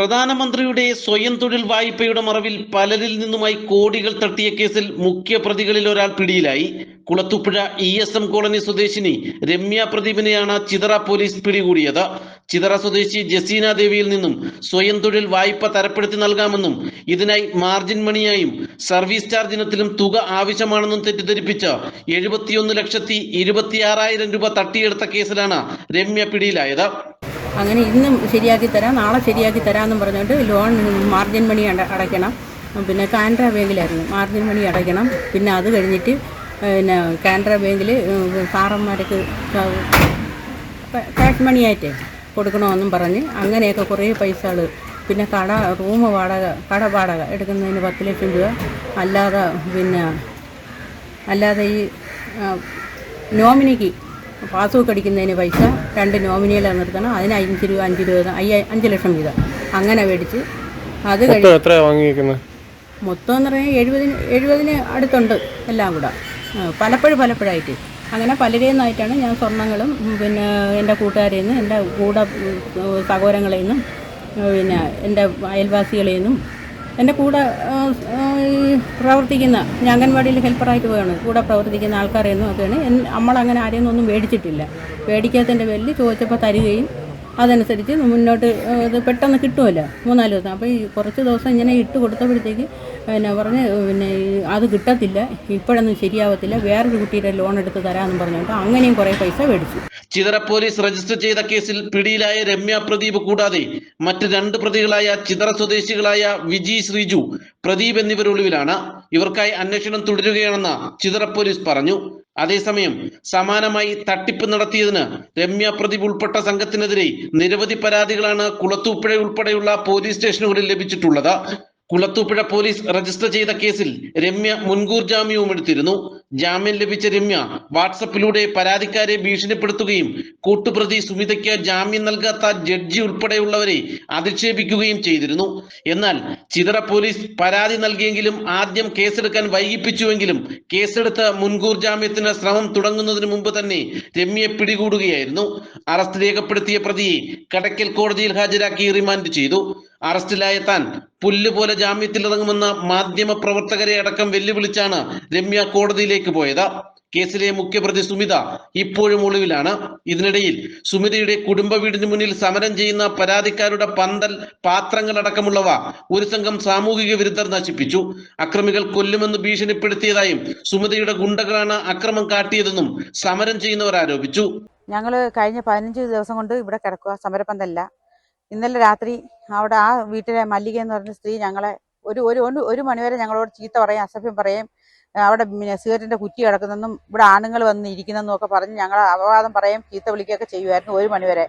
പ്രധാനമന്ത്രിയുടെ സ്വയം തൊഴിൽ വായ്പയുടെ മറവിൽ പലരിൽ നിന്നുമായി കോടികൾ തട്ടിയ കേസിൽ മുഖ്യ പ്രതികളിൽ ഒരാൾ പിടിയിലായി. Kulathupuzha E S M colony സ്വദേശിനി രമ്യ പ്രദീപിനെയാണ് ചിതറ പോലീസ് പിടികൂടിയത്. ചിതറ സ്വദേശി ജസീന ദേവിയിൽ നിന്നും സ്വയം തൊഴിൽ വായ്പ തരപ്പെടുത്തി നൽകാമെന്നും ഇതിനായി മാർജിൻ മണിയായും സർവീസ് ചാർജ് ഇനത്തിലും തുക ആവശ്യമാണെന്നും തെറ്റിദ്ധരിപ്പിച്ച എഴുപത്തിയൊന്ന് ലക്ഷത്തി ഇരുപത്തിയാറായിരം രൂപ തട്ടിയെടുത്ത കേസിലാണ് രമ്യ പിടിയിലായത്. അങ്ങനെ ഇന്നും ശരിയാക്കി തരാം നാളെ ശരിയാക്കി തരാമെന്നും പറഞ്ഞുകൊണ്ട് ലോൺ മാർജിൻ മണി അട അടയ്ക്കണം. പിന്നെ കാനറ ബാങ്കിലായിരുന്നു മാർജിൻ മണി അടയ്ക്കണം. പിന്നെ അത് കഴിഞ്ഞിട്ട് പിന്നെ കാനറ ബാങ്കിൽ സാറന്മാർക്ക് ക്യാഷ് മണിയായിട്ട് കൊടുക്കണമെന്നും പറഞ്ഞ് അങ്ങനെയൊക്കെ കുറേ പൈസകൾ പിന്നെ കട റൂം വാടക കട വാടക എടുക്കുന്നതിന് പത്ത് ലക്ഷം രൂപ. അല്ലാതെ പിന്നെ അല്ലാതെ ഈ നോമിനിക്ക് പാസ്ബുക്ക് അടിക്കുന്നതിന് പൈസ രണ്ട് നോമിനികളെ നിർത്തണം. അതിന് അഞ്ച് രൂപ അഞ്ച് രൂപ അഞ്ച് ലക്ഷം വീതം. അങ്ങനെ മേടിച്ച് അത് കഴിഞ്ഞ് മൊത്തം എത്രയാണ് വാങ്ങിയിരിക്കുന്നത് മൊത്തം എന്ന് പറഞ്ഞാൽ എഴുപതിന് എഴുപതിന് അടുത്തുണ്ട് എല്ലാം കൂടെ. പലപ്പോഴും പലപ്പോഴായിട്ട്. അങ്ങനെ പലരിൽ നിന്നായിട്ടാണ് ഞാൻ സ്വർണങ്ങളും പിന്നെ എന്റെ കൂട്ടുകാരിൽ നിന്ന് എന്റെ കൂടെ സഹോദരങ്ങളിൽ നിന്നും പിന്നെ എന്റെ അയൽവാസികളിൽ നിന്നും എന്റെ കൂടെ പ്രവർത്തിക്കുന്ന ഞാൻ അംഗൻവാടിയിൽ ഹെൽപ്പറായിട്ട് പോവാണ് കൂടെ പ്രവർത്തിക്കുന്ന ആൾക്കാരെയൊന്നും ഒക്കെയാണ്. നമ്മളങ്ങനെ ആരെയൊന്നും ഒന്നും മേടിച്ചിട്ടില്ല. മേടിക്കാത്തതിന്റെ പേരിൽ ചോദിച്ചപ്പോൾ തരികയും അതനുസരിച്ച് മുന്നോട്ട് ഇത് പെട്ടെന്ന് കിട്ടുമല്ലോ മൂന്നാൽ ദിവസം. അപ്പോൾ ഈ കുറച്ച് ദിവസം ഇങ്ങനെ ഇട്ട് കൊടുത്തപ്പോഴത്തേക്ക് പിന്നെ പറഞ്ഞ് പിന്നെ അത് കിട്ടത്തില്ല ഇപ്പോഴൊന്നും ശരിയാവത്തില്ല വേറൊരു കുട്ടിയുടെ ലോൺ എടുത്ത് തരാമെന്ന് പറഞ്ഞുകൊണ്ട് അങ്ങനെയും കുറേ പൈസ മേടിച്ചു. ചിതറ പോലീസ് രജിസ്റ്റർ ചെയ്ത കേസിൽ പിടിയിലായ രമ്യ പ്രദീപ് കൂടാതെ മറ്റ് രണ്ട് പ്രതികളായ ചിതറ സ്വദേശികളായ വിജി ശ്രീജു പ്രദീപ് എന്നിവർ ഒളിവിലാണ് ഇവർക്കായി അന്വേഷണം തുടരുകയാണെന്ന് ചിതറ പോലീസ് പറഞ്ഞു. അതേസമയം സമാനമായി തട്ടിപ്പ് നടത്തിയതിന് രമ്യ പ്രദീപ് ഉൾപ്പെട്ട സംഘത്തിനെതിരെ നിരവധി പരാതികളാണ് കുളത്തൂപ്പുഴ ഉൾപ്പെടെയുള്ള പോലീസ് സ്റ്റേഷനുകളിൽ ലഭിച്ചിട്ടുള്ളത്. കുളത്തൂപ്പുഴ പോലീസ് രജിസ്റ്റർ ചെയ്ത കേസിൽ രമ്യ മുൻകൂർ ജാമ്യവും എടുത്തിരുന്നു. ജാമ്യം ലഭിച്ച രമ്യ വാട്സപ്പിലൂടെ പരാതിക്കാരെ ഭീഷണിപ്പെടുത്തുകയും കൂട്ടുപ്രതി സുമിതയ്ക്ക് ജാമ്യം നൽകാത്ത ജഡ്ജി ഉൾപ്പെടെയുള്ളവരെ അധിക്ഷേപിക്കുകയും ചെയ്തിരുന്നു. എന്നാൽ ചിതറ പോലീസ് പരാതി നൽകിയെങ്കിലും ആദ്യം കേസെടുക്കാൻ വൈകിപ്പിച്ചുവെങ്കിലും കേസെടുത്ത് മുൻകൂർ ജാമ്യത്തിന് ശ്രമം തുടങ്ങുന്നതിന് മുമ്പ് തന്നെ രമ്യയെ പിടികൂടുകയായിരുന്നു. അറസ്റ്റ് രേഖപ്പെടുത്തിയ പ്രതിയെ കടക്കൽ കോടതിയിൽ ഹാജരാക്കി റിമാൻഡ് ചെയ്തു. അറസ്റ്റിലായ താൻ പുല്ലുപോലെ ജാമ്യത്തിലിറങ്ങുമെന്ന മാധ്യമ പ്രവർത്തകരെ അടക്കം വെല്ലുവിളിച്ചാണ് രമ്യ കോടതിയിലേക്ക് പോയത്. കേസിലെ മുഖ്യപ്രതി സുമിത ഇപ്പോഴും ഒളിവിലാണ്. ഇതിനിടയിൽ സുമിതയുടെ കുടുംബ വീടിന് മുന്നിൽ സമരം ചെയ്യുന്ന പരാതിക്കാരുടെ പന്തൽ പാത്രങ്ങൾ അടക്കമുള്ളവ ഒരു സംഘം സാമൂഹിക വിരുദ്ധർ നശിപ്പിച്ചു. അക്രമികൾ കൊല്ലുമെന്ന് ഭീഷണിപ്പെടുത്തിയതായും സുമിതയുടെ ഗുണ്ടകളാണ് അക്രമം കാട്ടിയതെന്നും സമരം ചെയ്യുന്നവർ ആരോപിച്ചു. ഞങ്ങൾ കഴിഞ്ഞ പതിനഞ്ച് ദിവസം കൊണ്ട് ഇവിടെ കിടക്കുക. സമരപ്പന്തല്ല ഇന്നലെ രാത്രി അവിടെ ആ വീട്ടിലെ മല്ലിക എന്ന് പറഞ്ഞ സ്ത്രീ ഞങ്ങളെ ഒരു ഒരു ഒരു മണിവരെ ഞങ്ങളോട് ചീത്ത പറയും അസഭ്യം പറയും. അവിടെ പിന്നെ സിഗരറ്റിന്റെ കുറ്റി കിടക്കുന്നെന്നും ഇവിടെ ആണുങ്ങൾ വന്ന് ഇരിക്കുന്നെന്നും ഒക്കെ പറഞ്ഞ് ഞങ്ങളെ അപവാദം പറയും ചീത്ത വിളിക്കുകയൊക്കെ ചെയ്യുമായിരുന്നു ഒരു മണിവരെ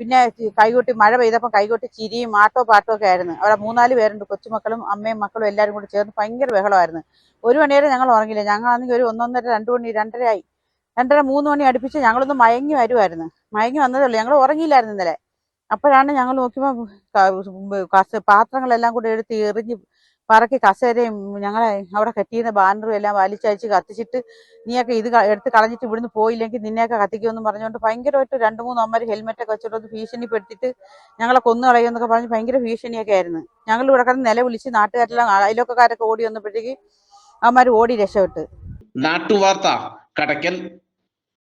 പിന്നെ കൈകൊട്ടി മഴ പെയ്തപ്പോൾ കൈകൊട്ടി ചിരിയും ആട്ടോ പാട്ടോ ഒക്കെ ആയിരുന്നു. അവിടെ മൂന്നാൽ പേരുണ്ട് കൊച്ചുമക്കളും അമ്മയും മക്കളും എല്ലാവരും കൂടി ചേർന്ന് ഭയങ്കര ബഹളമായിരുന്നു. ഒരു മണിവരെ ഞങ്ങൾ ഉറങ്ങില്ല ഞങ്ങളാണെങ്കിൽ ഒരു ഒന്നൊന്നര രണ്ട് മണി രണ്ടരയായി. രണ്ടര മൂന്ന് മണി അടുപ്പിച്ച് ഞങ്ങളൊന്ന് മയങ്ങി വരുമായിരുന്നു മയങ്ങി വന്നതേ ഉള്ളൂ. ഞങ്ങൾ ഉറങ്ങിയില്ലായിരുന്നു ഇന്നലെ. അപ്പോഴാണ് ഞങ്ങൾ നോക്കിയപ്പോൾ കസ പാത്രങ്ങളെല്ലാം കൂടെ എടുത്ത് എറിഞ്ഞ് പറക്കി കസേരയും ഞങ്ങളെ അവിടെ കെട്ടിയിരുന്ന ബാനറും എല്ലാം വലിച്ചയച്ച് കത്തിച്ചിട്ട് നീയൊക്കെ ഇത് എടുത്ത് കളഞ്ഞിട്ട് ഇവിടുന്ന് പോയില്ലെങ്കിൽ നിന്നെയൊക്കെ കത്തിക്കുമെന്ന് പറഞ്ഞുകൊണ്ട് ഭയങ്കരമായിട്ട് രണ്ട് മൂന്ന് അമ്മര് ഹെൽമെറ്റൊക്കെ വെച്ചിട്ട് ഭീഷണിപ്പെടുത്തിയിട്ട് ഞങ്ങളെ കൊന്നു കളയുമെന്നൊക്കെ പറഞ്ഞ് ഭയങ്കര ഭീഷണിയൊക്കെ ആയിരുന്നു. ഞങ്ങൾ ഇവിടെ കിടന്ന് നില വിളിച്ച് നാട്ടുകാരെല്ലാം അയലൊക്കക്കാരൊക്കെ ഓടി വന്നപ്പോഴത്തേക്ക് അവന്മാർ ഓടി രക്ഷപ്പെട്ട്. നാട്ടുവാർത്ത കടക്കൽ